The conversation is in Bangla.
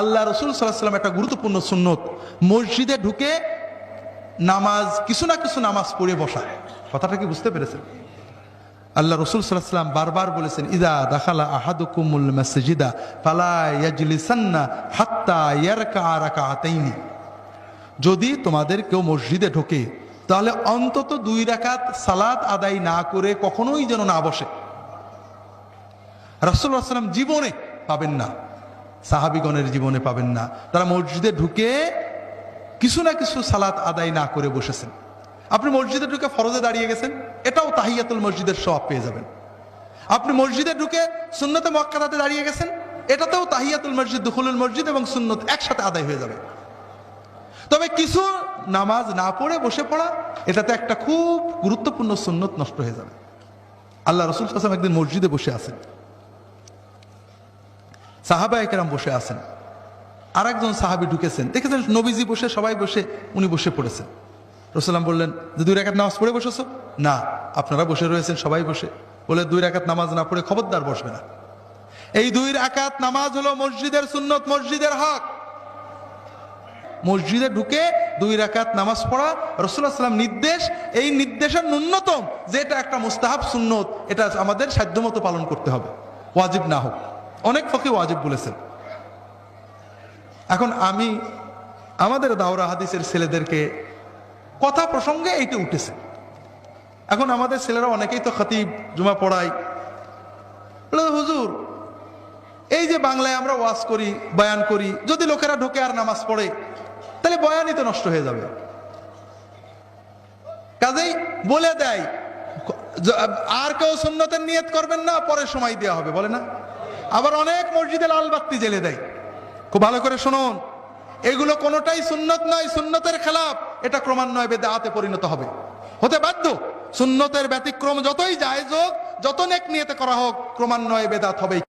আল্লাহ রসুল সাল্লাম একটা গুরুত্বপূর্ণ সুন্নত। মসজিদে ঢুকে নামাজ, কিছু না কিছু নামাজ পড়ে বসা। কথাটা কি বুঝতে পেরেছেন? আল্লাহ রসুল সাল্লাম বারবার বলেছেন, ইদা দাখালা আহাদুকুমুল মসজিদা, ফালা ইয়াজলিসান্না হাত্তা যদি তোমাদের কেউ মসজিদে ঢোকে, তাহলে অন্তত দুই রাকাত সালাত আদায় না করে কখনোই যেন না বসে। রাসুল্লাহ সাল্লাম জীবনে পাবেন না। সাহাবিগণের জীবনে পাবেন না। তারা মসজিদে ঢুকে কিছু না কিছু সালাত আদায় না করে বসেছেন। আপনি মসজিদে ঢুকে ফরজে দাঁড়িয়ে গেছেন, এটাও তাহিয়াতুল মসজিদের সব পেয়ে যাবেন। আপনি মসজিদে ঢুকে সুন্নতে মক্কাদাতে দাঁড়িয়ে গেছেন, এটাতেও তাহিয়াতুল মসজিদ, দুখুলুল মসজিদ এবং সুন্নত একসাথে আদায় হয়ে যাবে। তবে কিছু নামাজ না পড়ে বসে পড়া, এটাতে একটা খুব গুরুত্বপূর্ণ সুন্নত নষ্ট হয়ে যাবে। আল্লাহ রসুল হাসান একদিন মসজিদে বসে আছেন। সাহাবা একরাম বসে আছেন। আর একজন সাহাবি ঢুকেছেন। দেখেছেন, নবীজি বসে, সবাই বসে, উনি বসে পড়েছেন। রসুলাম বললেন, যে দুই রাকাত নামাজ পড়ে বসেছো? না, আপনারা বসে রয়েছেন, সবাই বসে। বলে, দুই রাকাত নামাজ না পড়ে খবরদার বসবে না। এই দুই রাকাত নামাজ হলো মসজিদের সুন্নত, মসজিদের হক। মসজিদে ঢুকে দুই রাকাত নামাজ পড়া রসুল্লাহ সাল্লাম নির্দেশ, এই নির্দেশের ন্যূনতম যে এটা একটা মুস্তাহাব সুন্নত, এটা আমাদের সাধ্যমতো পালন করতে হবে। ওয়াজিব না হোক। অনেক ফকি ওয়াজিব বলেছেন। এখন আমি আমাদের দাওরা হাদিসের ছেলেদেরকে কথা প্রসঙ্গে এইটা উঠেছে। এখন আমাদের ছেলেরা অনেকেই তো খতিব জুমা পড়ায়। হুজুর, এই যে বাংলায় আমরা ওয়াজ করি, বয়ান করি, যদি লোকেরা ঢোকে আর নামাজ পড়ে, তাহলে বয়ানই তো নষ্ট হয়ে যাবে। কাজেই বলে দেয় আর কেউ সুন্নতের নিয়ত করবেন না, পরে সময় দেওয়া হবে। বলে না? আবার অনেক মসজিদে লাল বাত্তি জেলে দেয়। খুব ভালো করে শুনুন। এগুলো কোনোটাই সুন্নত নয়, সুন্নতের খেলাফ। এটা ক্রমান্বয়ে বেদাতে পরিণত হবে। হতে বাধ্য, সুন্নতের ব্যতিক্রম যতই যায় হোক, যত নেক নিয়েতে করা হোক, ক্রমান্বয়ে বেদাত হবে